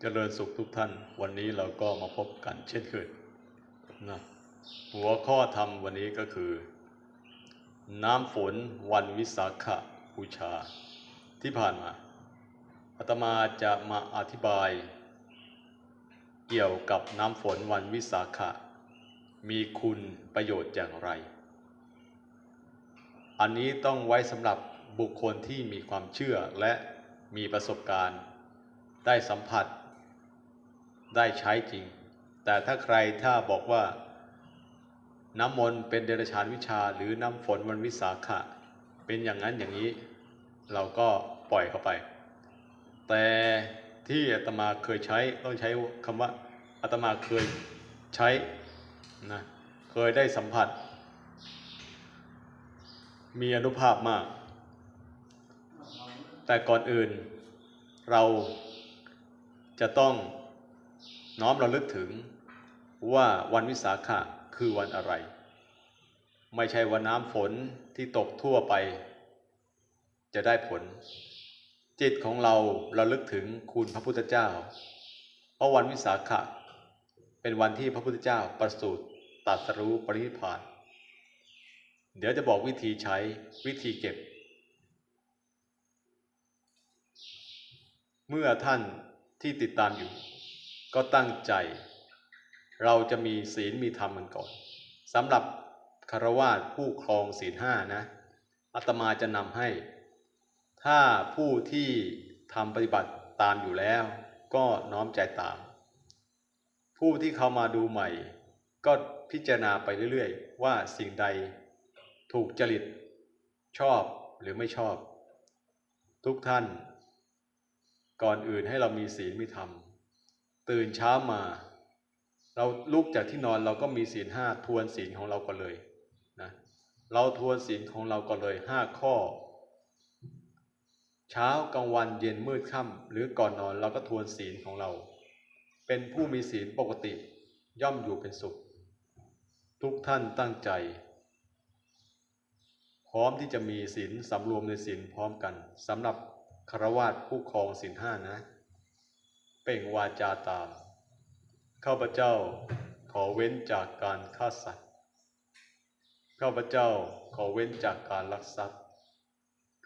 เจริญสุขทุกท่าน วันนี้เราก็มาพบกันเช่นเคยนะหัวข้อธรรมวันนี้ก็คือ น้ำฝนวันวิสาขบูชา ที่ผ่านมาอาตมาจะมาอธิบาย เกี่ยวกับน้ำฝนวันวิสาขะ มีคุณประโยชน์อย่างไร อันนี้ต้องไว้สำหรับบุคคลที่มีความเชื่อและมีประสบการณ์ได้สัมผัส ได้ใช้จริง แต่ถ้าใครถ้าบอกว่า น้ำมนต์เป็นเดรัจฉานวิชา หรือน้ำฝนวันวิสาขะ เป็นอย่างนั้นอย่างนี้ เราก็ปล่อยเข้าไป แต่ที่อาตมาเคยใช้ต้องใช้คำว่าอาตมาเคยใช้นะเคยได้สัมผัส มีอนุภาพมาก แต่ก่อนอื่นเราจะต้อง น้อมระลึกถึงว่าวันวิสาขะคือวันอะไร ไม่ใช่วันน้ำฝนที่ตกทั่วไป จะได้ผล จิตของเราระลึกถึงคุณพระพุทธเจ้า เพราะวันวิสาขะเป็นวันที่พระพุทธเจ้าประสูติตรัสรู้ปรินิพพาน เดี๋ยวจะบอกวิธีใช้วิธีเก็บ เมื่อท่านที่ติดตามอยู่ ก็ตั้งใจ เราจะมีศีลมีธรรมกันก่อนสำหรับคารวาสผู้ครองศีลห้านะอาตมาจะนำให้ ถ้าผู้ที่ทำปฏิบัติตามอยู่แล้ว ก็น้อมใจตาม ผู้ที่เข้ามาดูใหม่ ก็พิจารณาไปเรื่อยๆ ว่าสิ่งใดถูกจริตชอบหรือไม่ชอบ ทุกท่าน ก่อนอื่นให้เรามีศีลมีธรรม ตื่นเช้ามา เราลุกจากที่นอนเราก็มีศีลห้าทวนศีลของเราก็เลยนะเราทวนศีลของเราก็เลยห้าข้อ เช้ากลางวันเย็นมืดค่ำหรือก่อนนอนเราก็ทวนศีลของเรา เป็นผู้มีศีลปกติย่อมอยู่เป็นสุข ทุกท่านตั้งใจ พร้อมที่จะมีศีลสำรวมในศีลพร้อมกันสำหรับคารวาสผู้ครองศีลห้านะ เปล่งวาจาตาม ข้าพเจ้าขอเว้นจากการฆ่าสัตว์ ข้าพเจ้าขอเว้นจากการลักทรัพย์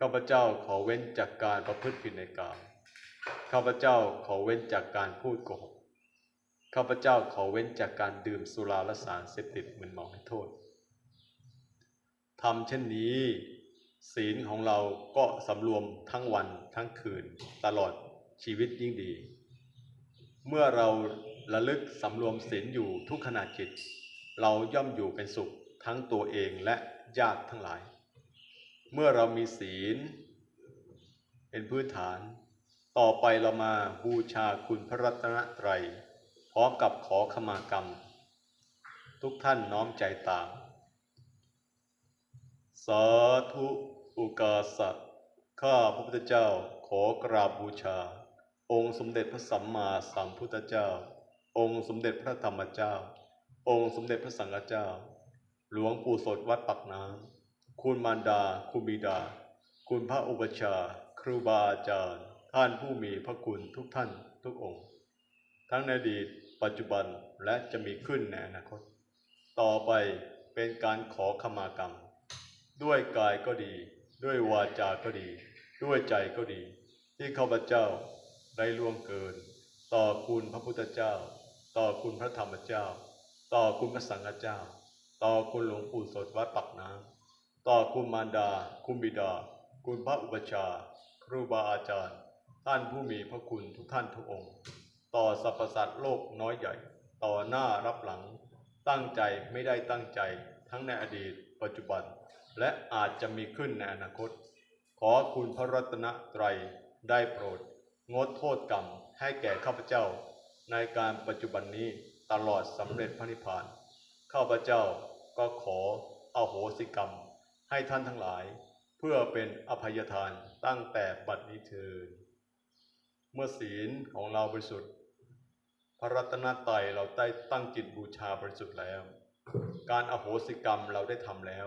ข้าพเจ้าขอเว้นจากการประพฤติผิดในกามข้าพเจ้าขอเว้นจากการพูดโกหก ข้าพเจ้าขอเว้นจากการดื่มสุราและสารเสพติดมึนเมาให้โทษทำเช่นนี้ ศีลของเราก็สำรวมทั้งวันทั้งคืนตลอดชีวิตยิ่งดี เมื่อเราระลึกสำรวมศีลอยู่ทุกขณะจิต เราย่อมอยู่เป็นสุขทั้งตัวเองและญาติทั้งหลาย เมื่อเรามีศีล เป็นพื้นฐาน ต่อไปเรามาบูชาคุณพระรัตนตรัยพร้อมกับขอขมากรรม ทุกท่านน้อมใจตาม สาธุอุกาสะข้าพระพุทธเจ้าขอกราบบูชา องค์สมเด็จพระสัมมาสัมพุทธเจ้า องค์สมเด็จพระธรรมเจ้า องค์สมเด็จพระสังฆเจ้า หลวงปู่สดวัดปักน้ำคุณมารดา คุณบิดา คุณพระอุปชฌาย์ครูบาอาจารย์ ท่านผู้มีพระคุณทุกท่านทุกองค์ ทั้งในอดีต ปัจจุบันและจะมีขึ้นในอนาคต ต่อไปเป็นการขอขมากรรม ด้วยกายก็ดี ด้วยวาจาก็ดี ด้วยใจก็ดี ที่ข้าพเจ้า ได้ล่วงเกิน ต่อคุณพระพุทธเจ้า ต่อคุณพระธรรมเจ้า ต่อคุณพระสังฆเจ้า ต่อคุณหลวงปู่สดวัดปักน้ำต่อคุณมารดา คุณบิดา คุณพระอุปชา ครูบาอาจารย์ ท่านผู้มีพระคุณทุกท่านทุกองค์ ต่อสรรพสัตว์โลกน้อยใหญ่ ต่อหน้ารับหลัง ตั้งใจไม่ได้ตั้งใจ ทั้งในอดีต ปัจจุบัน และอาจจะมีขึ้นในอนาคต ขอคุณพระรัตนตรัยได้โปรด งดโทษกรรมให้แก่ข้าพเจ้าในการปัจจุบันนี้ตลอดสำเร็จพระนิพพาน ข้าพเจ้าก็ขออโหสิกรรม ให้ท่านทั้งหลาย เพื่อเป็นอภัยทานตั้งแต่บัดนี้เถิดเมื่อศีลของเราบริสุทธิ์ พระรัตนตรัยเราได้ตั้งจิตบูชาบริสุทธิ์แล้ว การอโหสิกรรมเราได้ทำแล้ว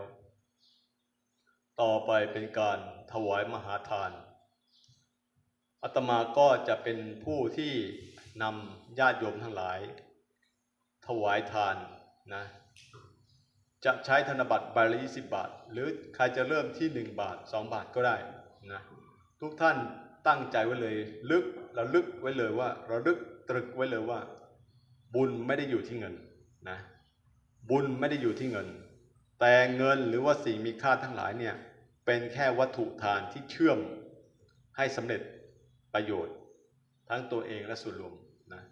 ต่อไปเป็นการถวายมหาทาน อาตมาก็จะเป็นผู้ที่นำญาติโยมทั้งหลาย ถวายทานนะจะใช้ธนบัตรใบละ20บาท หรือใครจะเริ่มที่1บาท2บาทก็ได้นะทุกท่านตั้งใจไว้เลยลึกระลึกไว้เลยว่าระลึกตรึกไว้เลยว่า บุญไม่ได้อยู่ที่เงินนะบุญไม่ได้อยู่ที่เงิน แต่เงินหรือว่าสิ่งมีค่าทั้งหลายเนี่ยเป็นแค่วัตถุทานที่เชื่อมให้สำเร็จ ประโยชน์ทั้งตัวเองและส่วนรวมนะ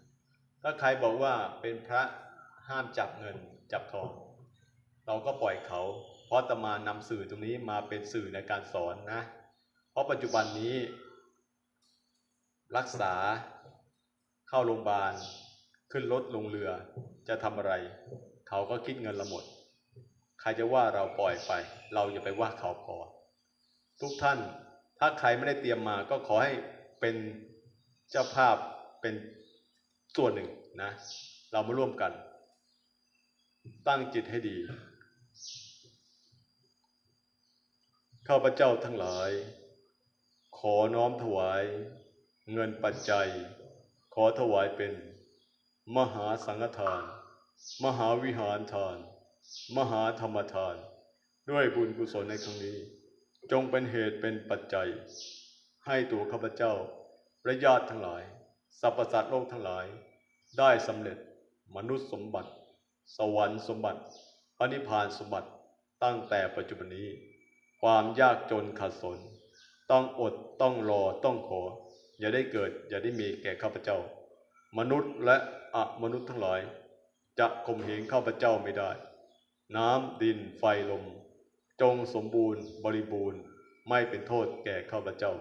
ถ้าใครบอกว่าเป็นพระห้ามจับเงินจับทอง เราก็ปล่อยเขา เพราะตมานำสื่อตรงนี้มาเป็นสื่อในการสอนนะ เพราะปัจจุบันนี้ รักษาเข้าโรงพยาบาล ขึ้นรถลงเรือจะทำอะไร เขาก็คิดเงินละหมด ใครจะว่าเราปล่อยไป เราอย่าไปว่าเขาพอทุกท่านถ้าใครไม่ได้เตรียมมาก็ขอให้ เป็นเจ้าภาพเป็นส่วนหนึ่งนะ เรามาร่วมกัน ตั้งจิตให้ดี ข้าพเจ้าทั้งหลาย ขอน้อมถวาย เงินปัจจัย ขอถวายเป็น มหาสังฆทาน มหาวิหารทาน มหาธรรมทาน ด้วยบุญกุศลในครั้งนี้ จงเป็นเหตุเป็นปัจจัย ให้ตัวข้าพเจ้าและญาติทั้งหลาย สรรพสัตว์โลกทั้งหลาย ได้สำเร็จมนุษย์สมบัติ สวรรค์สมบัติพระนิพพานสมบัติตั้งแต่ปัจจุบันนี้ ความยากจนขัดสน ต้องอดต้องรอต้องขอ อย่าได้เกิดอย่าได้มีแก่ข้าพเจ้า มนุษย์และอะมนุษย์ทั้งหลาย จะข่มเหงข้าพเจ้าไม่ได้ น้ำดินไฟลม จงสมบูรณ์บริบูรณ์ไม่เป็นโทษแก่ข้าพเจ้า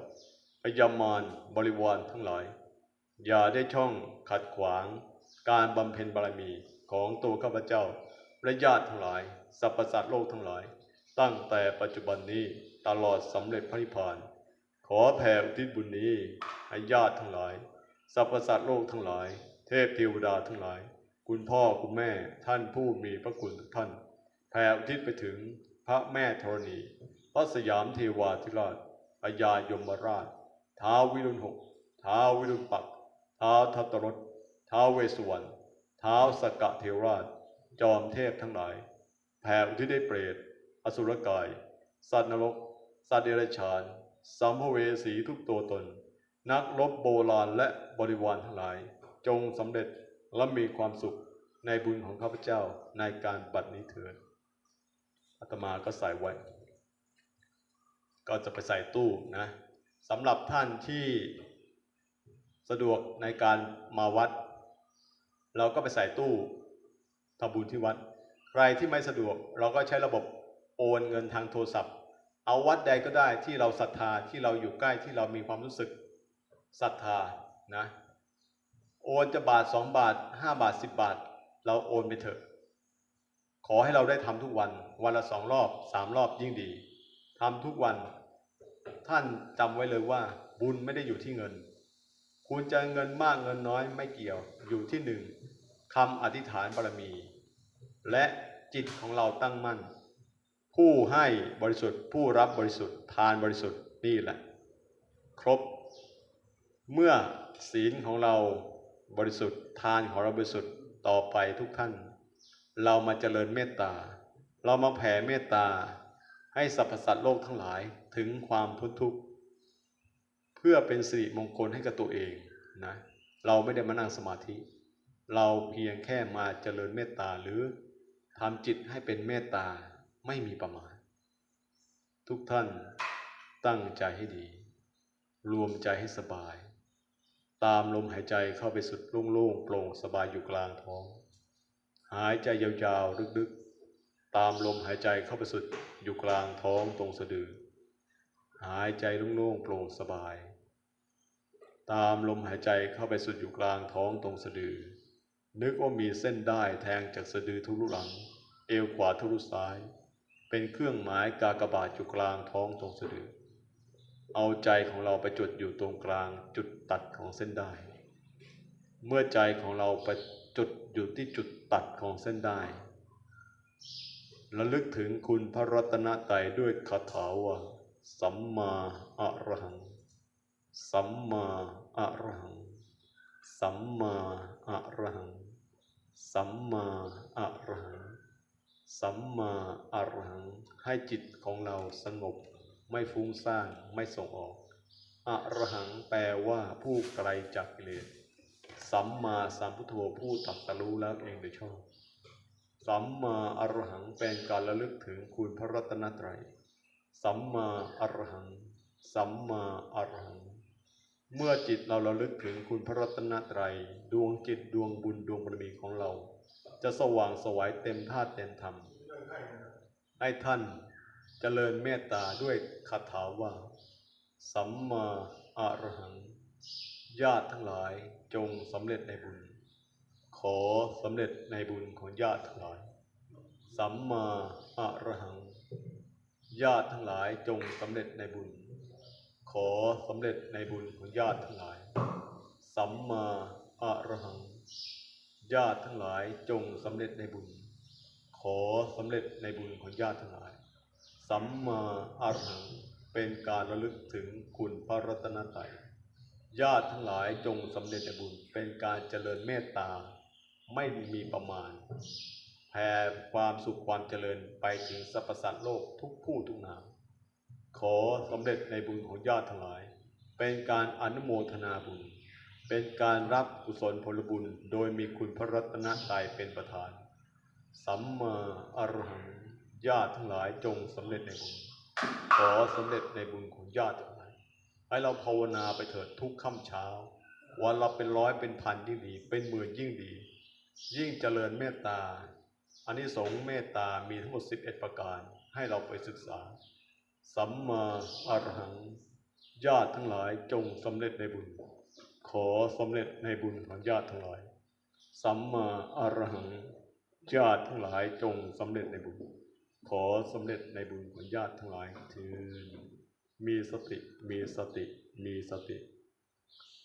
พยามารบริวารทั้งหลาย อย่าได้ช่องขัดขวาง การบำเพ็ญบารมีของตัวข้าพเจ้าและญาติทั้งหลาย สรรพสัตว์โลกทั้งหลาย ตั้งแต่ปัจจุบันนี้ตลอดสำเร็จพระนิพพาน ขอแผ่อุทิศบุญนี้ให้ญาติทั้งหลาย สรรพสัตว์โลกทั้งหลาย เทพเทวดาทั้งหลาย คุณพ่อคุณแม่ท่านผู้มีพระคุณทุกท่าน แผ่อุทิศไปถึงพระแม่ธรณี พระสยามเทวาธิราชพญายมราช ท้าวิรุณหกท้าวิรุณปักท้าทัตตรสท้าเวสวรรณท้าสกกะเทวราช จอมเทพทั้งหลาย แผ่อุทิศได้เปรต อสุรกาย สัตว์นรก สัตว์เดรัจฉาน สัมภเวสีทุกตัวตน นักรบโบราณและบริวารทั้งหลาย จงสำเร็จและมีความสุขในบุญของข้าพเจ้าในการบัดนี้เถิดอาตมาก็ใส่ไว้ ก็จะไปใส่ตู้นะ สำหรับท่านที่สะดวกในการมาวัด เราก็ไปใส่ตู้ทำบุญที่วัด ใครที่ไม่สะดวกเราก็ใช้ระบบโอนเงินทางโทรศัพท์ เอาวัดใดก็ได้ที่เราศรัทธาที่เราอยู่ใกล้ที่เรามีความรู้สึกศรัทธานะโอนจะบาทสองบาทห้าบาทสิบบาท เราโอนไปเถอะ ขอให้เราได้ทำทุกวัน วันละสองรอบสามรอบยิ่งดีทำทุกวัน ท่านจำไว้เลยว่า บุญไม่ได้อยู่ที่เงิน คุณจะเงินมากเงินน้อยไม่เกี่ยวอยู่ที่หนึ่งคำอธิษฐานบารมี และจิตของเราตั้งมั่น ผู้ให้บริสุทธิ์ ผู้รับบริสุทธิ์ ทานบริสุทธิ์นี่แหละ ครบ เมื่อศีลของเราบริสุทธิ์ ทานของเราบริสุทธิ์ต่อไปทุกท่าน เรามาเจริญเมตตา เรามาแผ่เมตตา ให้สรรพสัตว์โลกทั้งหลายถึงความพ้นทุกข์เพื่อเป็นสิริมงคลให้กับตัวเองนะเราไม่ได้มานั่งสมาธิ เราเพียงแค่มาเจริญเมตตาหรือทำจิตให้เป็นเมตตาไม่มีประมาณ ทุกท่านตั้งใจให้ดี รวมใจให้สบาย ตามลมหายใจเข้าไปสุดโล่งๆโปร่งสบายอยู่กลางท้อง หายใจยาวๆลึกๆ ตามลมหายใจเข้าไปสุดอยู่กลางท้องตรงสะดือ หายใจโล่งๆโปร่งสบาย ตามลมหายใจเข้าไปสุดอยู่กลางท้องตรงสะดือ นึกว่ามีเส้นได้แทงจากสะดือทุลุหลัง เอวขวาทุลุซ้าย เป็นเครื่องหมายกากบาทอยู่กลางท้องตรงสะดือ เอาใจของเราไปจุดอยู่ตรงกลางจุดตัดของเส้นได้ เมื่อใจของเราไปจุดอยู่ที่จุดตัดของเส้นได้ ระลึกถึงคุณพระรัตนตรัยด้วยคาถาว่า สัมมาอะระหัง สัมมาอะระหัง สัมมาอะระหัง สัมมาอะระหัง สัมมาอะระหัง ให้จิตของเราสงบ ไม่ฟุ้งซ่าน ไม่ส่งออก อะระหังแปลว่าผู้ไกลจากกิเลส สัมมาสัมพุทโธผู้ตรัสรู้แล้วเองโดยชอบ สัมมาอรหังเป็นการระลึกถึงคุณพระรัตนตรัย สัมมาอรหัง สัมมาอรหัง เมื่อจิตเราระลึกถึงคุณพระรัตนตรัย ดวงจิตดวงบุญดวงบารมีของเรา จะสว่างสวายเต็มธาตุเต็มธรรมให้ท่านเจริญเมตตาด้วยคาถาว่า สัมมาอรหัง ญาติทั้งหลายจงสำเร็จในบุญ ขอสำเร็จในบุญของญาติทั้งหลาย สัมมาอรหัง ญาติทั้งหลายจงสำเร็จในบุญ ขอสำเร็จในบุญของญาติทั้งหลาย สัมมาอรหัง ญาติทั้งหลายจงสำเร็จในบุญ ขอสำเร็จในบุญของญาติทั้งหลาย สัมมาอรหังเป็นการระลึกถึงคุณพระรัตนตรัยญาติทั้งหลายจงสำเร็จในบุญเป็นการเจริญเมตตา ไม่มีประมาณแผ่ความสุขความเจริญไปถึงสรรพสัตว์โลกทุกผู้ทุกนาม ขอสำเร็จในบุญของญาติทั้งหลาย เป็นการอนุโมทนาบุญ เป็นการรับกุศลผลบุญ โดยมีคุณพระรัตนตรัยเป็นประธาน สัมมาอรหังญาติทั้งหลายจงสำเร็จในบุญ ขอสำเร็จในบุญของญาติทั้งหลาย ให้เราภาวนาไปเถิดทุกค่ำเช้า วันเราเป็นร้อยเป็นพันยิ่งดี เป็นหมื่นยิ่งดี ยิ่งเจริญเมตตาอันนี้สงส์เมตตามีทั้งหมด 11 ประการให้เราไปศึกษา สัมมาอรหัง ญาติทั้งหลายจงสำเร็จในบุญ ขอสำเร็จในบุญของญาติทั้งหลาย สัมมาอรหัง ญาติทั้งหลายจงสำเร็จในบุญ ขอสำเร็จในบุญของญาติทั้งหลายถิดมีสติ มีสติ มีสติ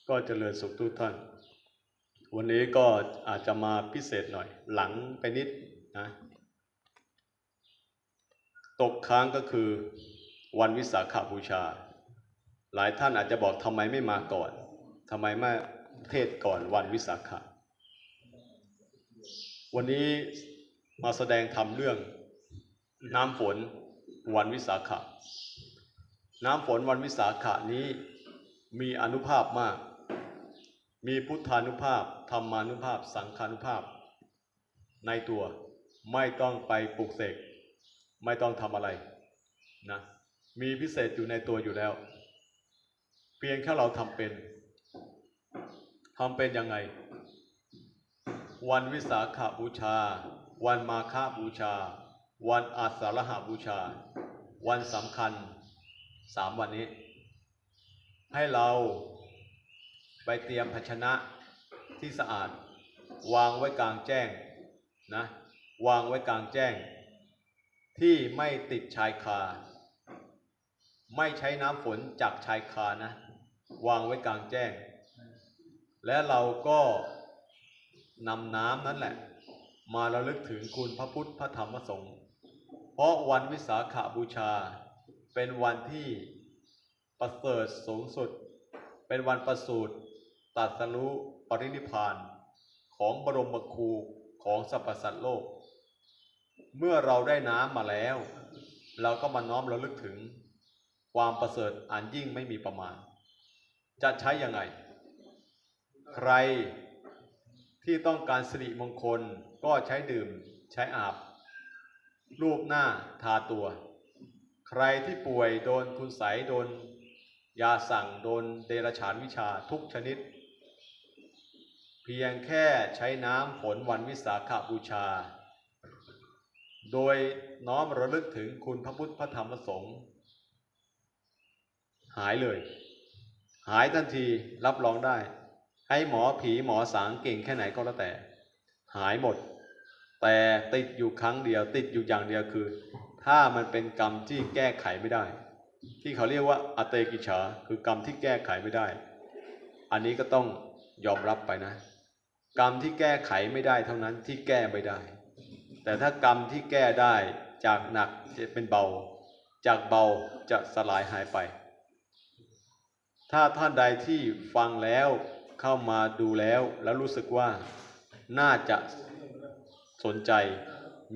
ก็เจริญสุขทุกท่าน วันนี้ก็อาจจะมาพิเศษหน่อย หลังไปนิดนะตกค้างก็คือวันวิสาขบูชา หลายท่านอาจจะบอกทำไมไม่มาก่อนทำไมไม่เทศก่อนวันวิสาขะวันนี้มาแสดงธรรมเรื่องน้ำฝนวันวิสาขะ น้ำฝนวันวิสาขะนี้มีอนุภาพมาก มีพุทธานุภาพธรรมานุภาพ สังฆานุภาพ ในตัวไม่ต้องไปปลุกเสกไม่ต้องทำอะไรนะมีพิเศษอยู่ในตัวอยู่แล้ว เพียงแค่เราทำเป็นทำเป็นยังไง วันวิสาขาบูชา วันมาฆบูชา วันอาสาฬหาบูชา วันสำคัญสามวันนี้ ให้เรา ไปเตรียมภาชนะที่สะอาด วางไว้กลางแจ้งนะวางไว้กลางแจ้ง ที่ไม่ติดชายคา ไม่ใช้น้ำฝนจากชายคานะ วางไว้กลางแจ้ง และเราก็นำน้ำนั้นแหละ มาระลึกถึงคุณพระพุทธพระธรรมพระสงฆ์เพราะวันวิสาขาบูชา เป็นวันที่ประเสริฐสูงสุด เป็นวันประสูติ ตรัสรู้ปรินิพานของบรมครูของสรรพสัตว์โลก เมื่อเราได้น้ำมาแล้ว เราก็มาน้อมระลึกถึง ความประเสริฐอันยิ่งไม่มีประมาณ จะใช้ยังไง ใครที่ต้องการสิริมงคลก็ใช้ดื่มใช้อาบ รูปหน้าทาตัว ใครที่ป่วยโดนคุณใสโดน ยาสั่งโดนเดรฉานวิชาทุกชนิด เพียงแค่ใช้น้ำฝนวันวิสาขาบูชา โดยน้อมระลึกถึงคุณพระพุทธพระธรรมพระสงฆ์หายเลย หายทันทีรับรองได้ ให้หมอผีหมอสางเก่งแค่ไหนก็แล้วแต่ หายหมด แต่ติดอยู่ครั้งเดียว ติดอยู่อย่างเดียวคือ ถ้ามันเป็นกรรมที่แก้ไขไม่ได้ ที่เขาเรียกว่าอเตกิจฉาคือกรรมที่แก้ไขไม่ได้ อันนี้ก็ต้องยอมรับไปนะ กรรมที่แก้ไขไม่ได้เท่านั้นที่แก้ไม่ได้ แต่ถ้ากรรมที่แก้ได้จากหนักจะเป็นเบา จากเบาจะสลายหายไป ถ้าท่านใดที่ฟังแล้วเข้ามาดูแล้วแล้วรู้สึกว่าน่าจะสนใจ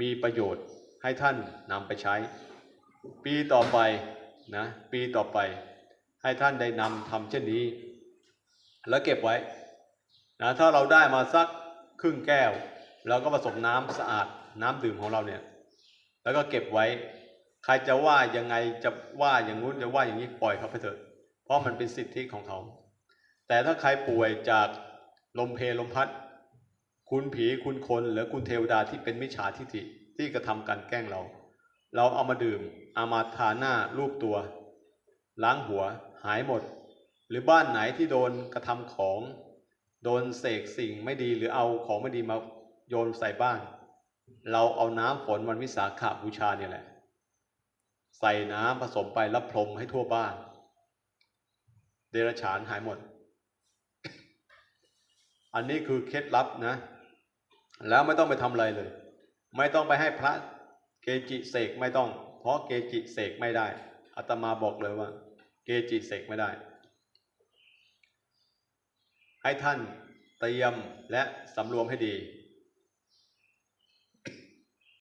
มีประโยชน์ให้ท่านนำไปใช้ ปีต่อไปนะปีต่อไปให้ท่านได้นำทำเช่นนี้ แล้วเก็บไว้ นะถ้าเราได้มาสักครึ่งแก้วเราก็ผสมน้ำสะอาดน้ำดื่มของเราเนี่ยแล้วก็เก็บไว้ ใครจะว่ายังไงจะว่าอย่างงู้นจะว่าอย่างนี้ปล่อยเขาไปเถอะ เพราะมันเป็นสิทธิของเขา แต่ถ้าใครป่วยจากลมเพลลมพัด คุณผีคุณคนหรือคุณเทวดาที่เป็นมิจฉาทิฐิที่กระทำการแกล้งเรา เราเอามาดื่มเอามาทาหน้ารูปตัว ล้างหัวหายหมด หรือบ้านไหนที่โดนกระทำของ โดนเสกสิ่งไม่ดีหรือเอาของไม่ดีมาโยนใส่บ้าน เราเอาน้ำฝนวันวิสาขาบูชาเนี่ยแหละ ใส่น้ำผสมไปรับพรมให้ทั่วบ้าน เดรัจฉานหายหมด อันนี้คือเคล็ดลับนะ แล้วไม่ต้องไปทำอะไรเลย ไม่ต้องไปให้พระเกจิเสกไม่ต้อง เพราะเกจิเสกไม่ได้อาตมาบอกเลยว่า เกจิเสกไม่ได้ ให้ท่านเตรียมและสำรวมให้ดี